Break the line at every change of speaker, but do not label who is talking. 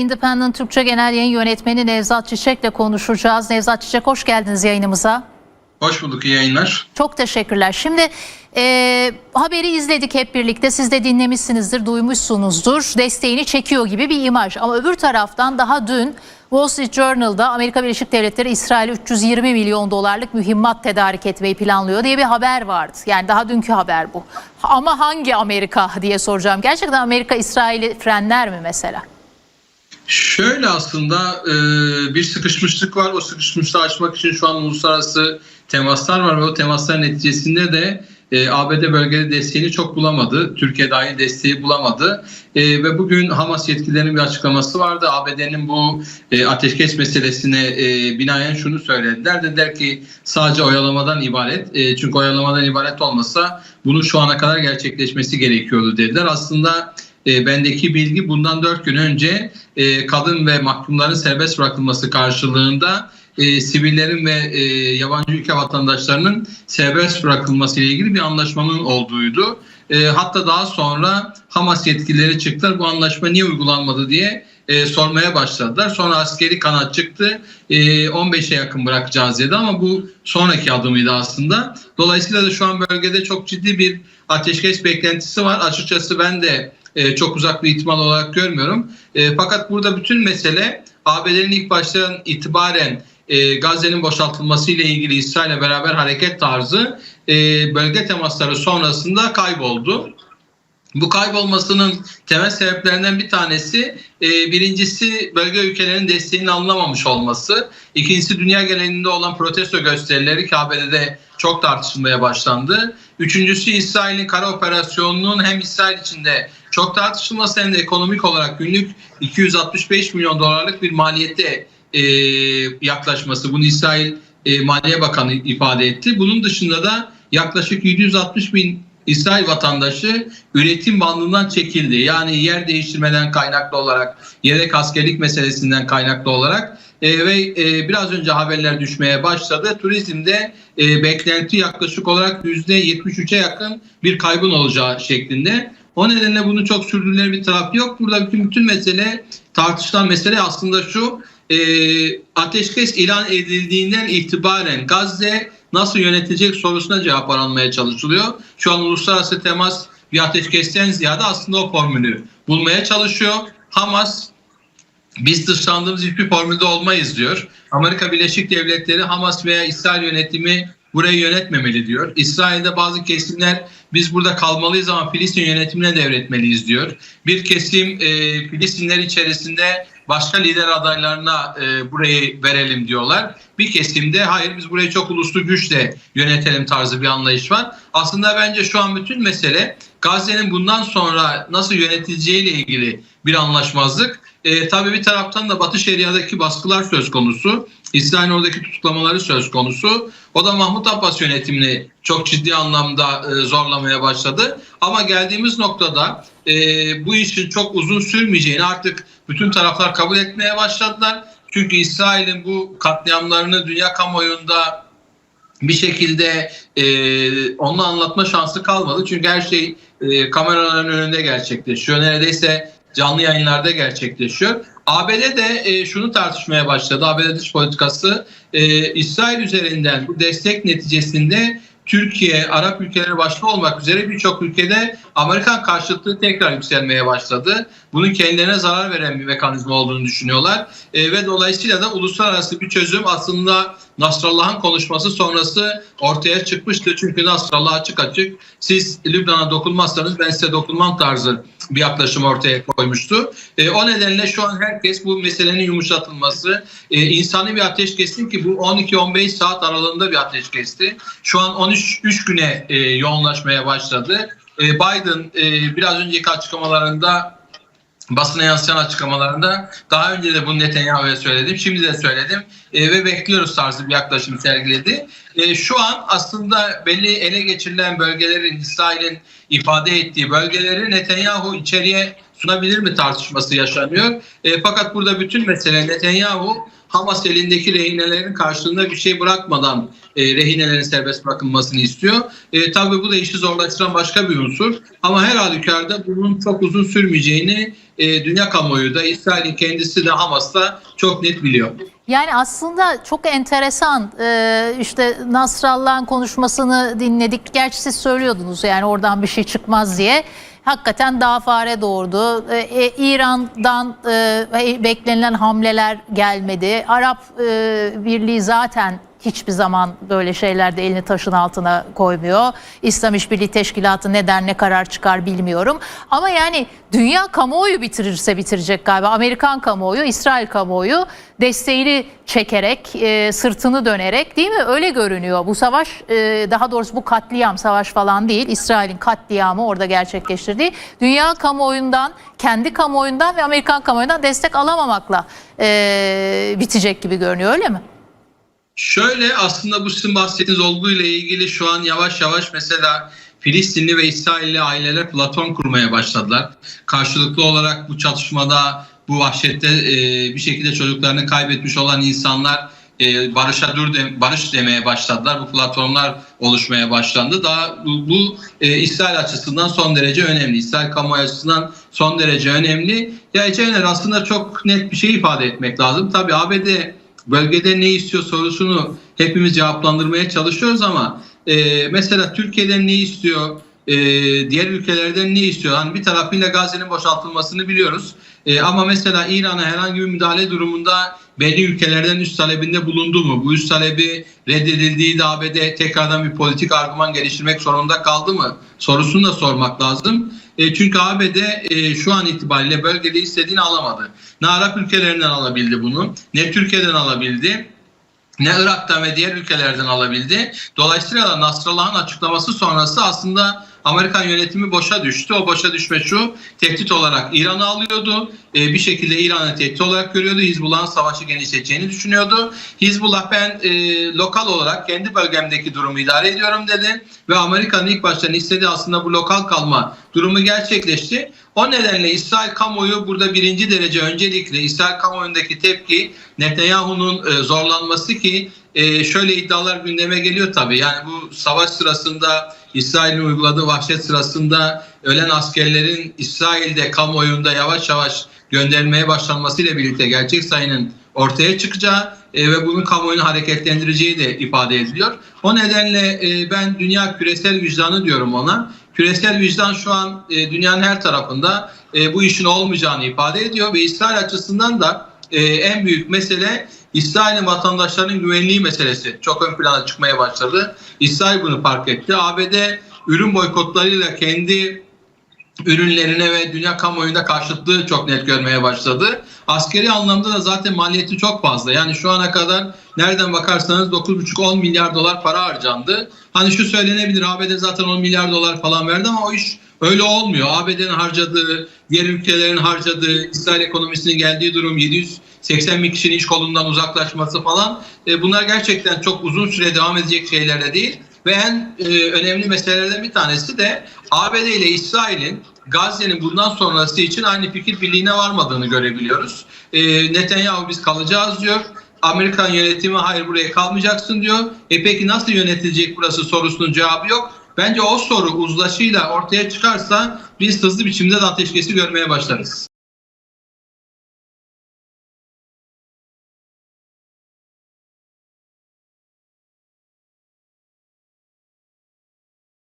Independent Türkçe Genel Yayın Yönetmeni Nevzat Çiçek'le konuşacağız. Nevzat Çiçek hoş geldiniz yayınımıza.
Hoş bulduk, iyi yayınlar.
Çok teşekkürler. Şimdi e, haberi izledik hep birlikte. Siz de dinlemişsinizdir, duymuşsunuzdur. Desteğini çekiyor gibi bir imaj. Ama öbür taraftan daha dün Wall Street Journal'da Amerika Birleşik Devletleri İsrail'e 320 milyon dolarlık mühimmat tedarik etmeyi planlıyor diye bir haber vardı. Yani daha dünkü haber bu. Ama hangi Amerika diye soracağım. Gerçekten Amerika İsrail'i frenler mi mesela?
Şöyle aslında e, bir sıkışmışlık var. O sıkışmışlığı aşmak için şu an uluslararası temaslar var ve o temaslar neticesinde de e, ABD bölgede desteğini çok bulamadı. Türkiye dahil desteği bulamadı. E, ve bugün Hamas yetkililerinin bir açıklaması vardı. ABD'nin bu e, ateşkes meselesine e, binaen şunu söylediler. Dediler ki sadece oyalamadan ibaret. E, çünkü oyalamadan ibaret olmasa bunun şu ana kadar gerçekleşmesi gerekiyordu dediler. Aslında e, bendeki bilgi bundan 4 gün önce e, kadın ve mahkumların serbest bırakılması karşılığında e, sivillerin ve e, yabancı ülke vatandaşlarının serbest bırakılması ile ilgili bir anlaşmanın olduğuydu. E, hatta daha sonra Hamas yetkilileri çıktılar bu anlaşma niye uygulanmadı diye e, sormaya başladılar. Sonra askeri kanat çıktı. E, 15'e yakın bırakacağız dedi ama bu sonraki adımıydı aslında. Dolayısıyla da şu an bölgede çok ciddi bir ateşkes beklentisi var. Açıkçası ben de e, çok uzak bir ihtimal olarak görmüyorum. E, fakat burada bütün mesele ABD'nin ilk baştan itibaren e, Gazze'nin boşaltılması ile ilgili İsrail'le beraber hareket tarzı bölge temasları sonrasında kayboldu. Bu kaybolmasının temel sebeplerinden bir tanesi birincisi bölge ülkelerinin desteğinin alınamamış olması. İkincisi dünya genelinde olan protesto gösterileri ki ABD'de çok tartışılmaya başlandı. Üçüncüsü İsrail'in kara operasyonunun hem İsrail içinde çok tartışılması hem de ekonomik olarak günlük 265 milyon dolarlık bir maliyete e, yaklaşması. Bunu İsrail e, Maliye Bakanı ifade etti. Bunun dışında da yaklaşık 760 bin İsrail vatandaşı üretim bandından çekildi. Yani yer değiştirmeden kaynaklı olarak, yedek askerlik meselesinden kaynaklı olarak e, ve e, biraz önce haberler düşmeye başladı. Turizmde e, beklenti yaklaşık olarak %73'e yakın bir kaybın olacağı şeklinde. O nedenle bunu çok sürdürülen bir taraf yok. Burada bütün, bütün mesele tartışılan mesele aslında şu. E, ateşkes ilan edildiğinden itibaren Gazze nasıl yönetilecek sorusuna cevap aranmaya çalışılıyor. Şu an uluslararası temas bir ateşkesten ziyade aslında o formülü bulmaya çalışıyor. Hamas biz dışlandığımız hiçbir formülde olmayız diyor. Amerika Birleşik Devletleri Hamas veya İsrail yönetimi burayı yönetmemeli diyor. İsrail'de bazı kesimler biz burada kalmalıyız ama Filistin yönetimine devretmeliyiz diyor. Bir kesim e, Filistinler içerisinde başka lider adaylarına e, burayı verelim diyorlar. Bir kesimde hayır biz burayı çok uluslu güçle yönetelim tarzı bir anlayış var. Aslında bence şu an bütün mesele Gazze'nin bundan sonra nasıl yönetileceği ile ilgili bir anlaşmazlık. E, tabii bir taraftan da Batı Şeria'daki baskılar söz konusu. İsrail'in oradaki tutuklamaları söz konusu. O da Mahmut Abbas yönetimini çok ciddi anlamda e, zorlamaya başladı. Ama geldiğimiz noktada e, bu işin çok uzun sürmeyeceğini artık bütün taraflar kabul etmeye başladılar. Çünkü İsrail'in bu katliamlarını dünya kamuoyunda bir şekilde e, onu anlatma şansı kalmadı. Çünkü her şey e, kameraların önünde gerçekleşiyor. Neredeyse canlı yayınlarda gerçekleşiyor. ABD de e, şunu tartışmaya başladı. ABD dış politikası e, İsrail üzerinden bu destek neticesinde Türkiye, Arap ülkeleri başta olmak üzere birçok ülkede Amerikan karşıtlığı tekrar yükselmeye başladı. Bunun kendilerine zarar veren bir mekanizma olduğunu düşünüyorlar. E, ve dolayısıyla da uluslararası bir çözüm aslında Nasrallah'ın konuşması sonrası ortaya çıkmıştı. Çünkü Nasrallah açık açık siz Lübnan'a dokunmazsanız ben size dokunmam tarzı bir yaklaşım ortaya koymuştu. E, o nedenle şu an herkes bu meselenin yumuşatılması, e, insani bir ateşkesin ki bu 12-15 saat aralığında bir ateşkesti. Şu an 13 3 güne e, yoğunlaşmaya başladı. E, Biden e, biraz önceki açıklamalarında basına yansıyan açıklamalarında daha önce de bunu Netanyahu'ya söyledim, şimdi de söyledim e, ve bekliyoruz tarzı bir yaklaşım sergiledi. E, şu an aslında belli ele geçirilen bölgelerin, İsrail'in ifade ettiği bölgeleri Netanyahu içeriye sunabilir mi tartışması yaşanıyor. E, fakat burada bütün mesele Netanyahu Hamas elindeki rehinelerin karşılığında bir şey bırakmadan e, rehinelerin serbest bırakılmasını istiyor. E, tabii bu da işi zorlaştıran başka bir unsur. Ama her halükarda bunun çok uzun sürmeyeceğini e, dünya kamuoyu da İsrail'in kendisi de Hamas da çok net biliyor.
Yani aslında çok enteresan Ee, işte Nasrallah'ın konuşmasını dinledik. Gerçi siz söylüyordunuz yani oradan bir şey çıkmaz diye. Hakikaten daha fare doğurdu. Ee, e, İran'dan e, beklenilen hamleler gelmedi. Arap e, Birliği zaten hiçbir zaman böyle şeylerde elini taşın altına koymuyor. İslam İşbirliği Teşkilatı ne der ne karar çıkar bilmiyorum. Ama yani dünya kamuoyu bitirirse bitirecek galiba. Amerikan kamuoyu, İsrail kamuoyu desteğini çekerek, e, sırtını dönerek değil mi? Öyle görünüyor. Bu savaş e, daha doğrusu bu katliam savaş falan değil. İsrail'in katliamı orada gerçekleştirdiği. Dünya kamuoyundan, kendi kamuoyundan ve Amerikan kamuoyundan destek alamamakla e, bitecek gibi görünüyor öyle mi?
Şöyle aslında bu sizin bahsettiğiniz olguyla ilgili şu an yavaş yavaş mesela Filistinli ve İsrailli aileler platform kurmaya başladılar. Karşılıklı olarak bu çatışmada, bu vahşette e, bir şekilde çocuklarını kaybetmiş olan insanlar e, barışa dur de, barış demeye başladılar. Bu platformlar oluşmaya başlandı. Daha bu, bu e, İsrail açısından son derece önemli. İsrail kamuoyu açısından son derece önemli. Ya Cener aslında çok net bir şey ifade etmek lazım. Tabii ABD bölgede ne istiyor sorusunu hepimiz cevaplandırmaya çalışıyoruz ama e, mesela Türkiye'den ne istiyor, e, diğer ülkelerden ne istiyor? Hani bir tarafıyla Gazze'nin boşaltılmasını biliyoruz. E, ama mesela İran'a herhangi bir müdahale durumunda belli ülkelerden üst talebinde bulundu mu? Bu üst talebi reddedildiği de ABD tekrardan bir politik argüman geliştirmek zorunda kaldı mı? Sorusunu da sormak lazım. E, çünkü ABD e, şu an itibariyle bölgede istediğini alamadı. Ne Arap ülkelerinden alabildi bunu, ne Türkiye'den alabildi, ne Irak'tan ve diğer ülkelerden alabildi. Dolayısıyla Nasrallah'ın açıklaması sonrası aslında Amerikan yönetimi boşa düştü. O boşa düşme şu, tehdit olarak İran'ı alıyordu. Ee, bir şekilde İran'ı tehdit olarak görüyordu. Hizbullah'ın savaşı genişleteceğini düşünüyordu. Hizbullah ben e, lokal olarak kendi bölgemdeki durumu idare ediyorum dedi. Ve Amerika'nın ilk baştan istediği aslında bu lokal kalma durumu gerçekleşti. O nedenle İsrail kamuoyu burada birinci derece öncelikle İsrail kamuoyundaki tepki Netanyahu'nun e, zorlanması ki e, şöyle iddialar gündeme geliyor tabii. Yani bu savaş sırasında İsrail'in uyguladığı vahşet sırasında ölen askerlerin İsrail'de kamuoyunda yavaş yavaş gönderilmeye başlanmasıyla birlikte gerçek sayının ortaya çıkacağı e, ve bunun kamuoyunu hareketlendireceği de ifade ediliyor. O nedenle e, ben dünya küresel vicdanı diyorum ona. Küresel vicdan şu an e, dünyanın her tarafında e, bu işin olmayacağını ifade ediyor ve İsrail açısından da e, en büyük mesele İsrail'in vatandaşlarının güvenliği meselesi çok ön plana çıkmaya başladı. İsrail bunu fark etti. ABD ürün boykotlarıyla kendi ürünlerine ve dünya kamuoyunda karşıtlığı çok net görmeye başladı. Askeri anlamda da zaten maliyeti çok fazla. Yani şu ana kadar nereden bakarsanız 9,5-10 milyar dolar para harcandı. Hani şu söylenebilir ABD zaten 10 milyar dolar falan verdi ama o iş öyle olmuyor. ABD'nin harcadığı, diğer ülkelerin harcadığı, İsrail ekonomisinin geldiği durum 780 bin kişinin iş kolundan uzaklaşması falan e, bunlar gerçekten çok uzun süre devam edecek şeyler de değil. Ve en e, önemli meselelerden bir tanesi de ABD ile İsrail'in Gazze'nin bundan sonrası için aynı fikir birliğine varmadığını görebiliyoruz. E, Netanyahu biz kalacağız diyor. Amerikan yönetimi hayır buraya kalmayacaksın diyor. E peki nasıl yönetilecek burası sorusunun cevabı yok. Bence o soru uzlaşıyla ortaya çıkarsa biz hızlı biçimde de ateşkesi görmeye başlarız.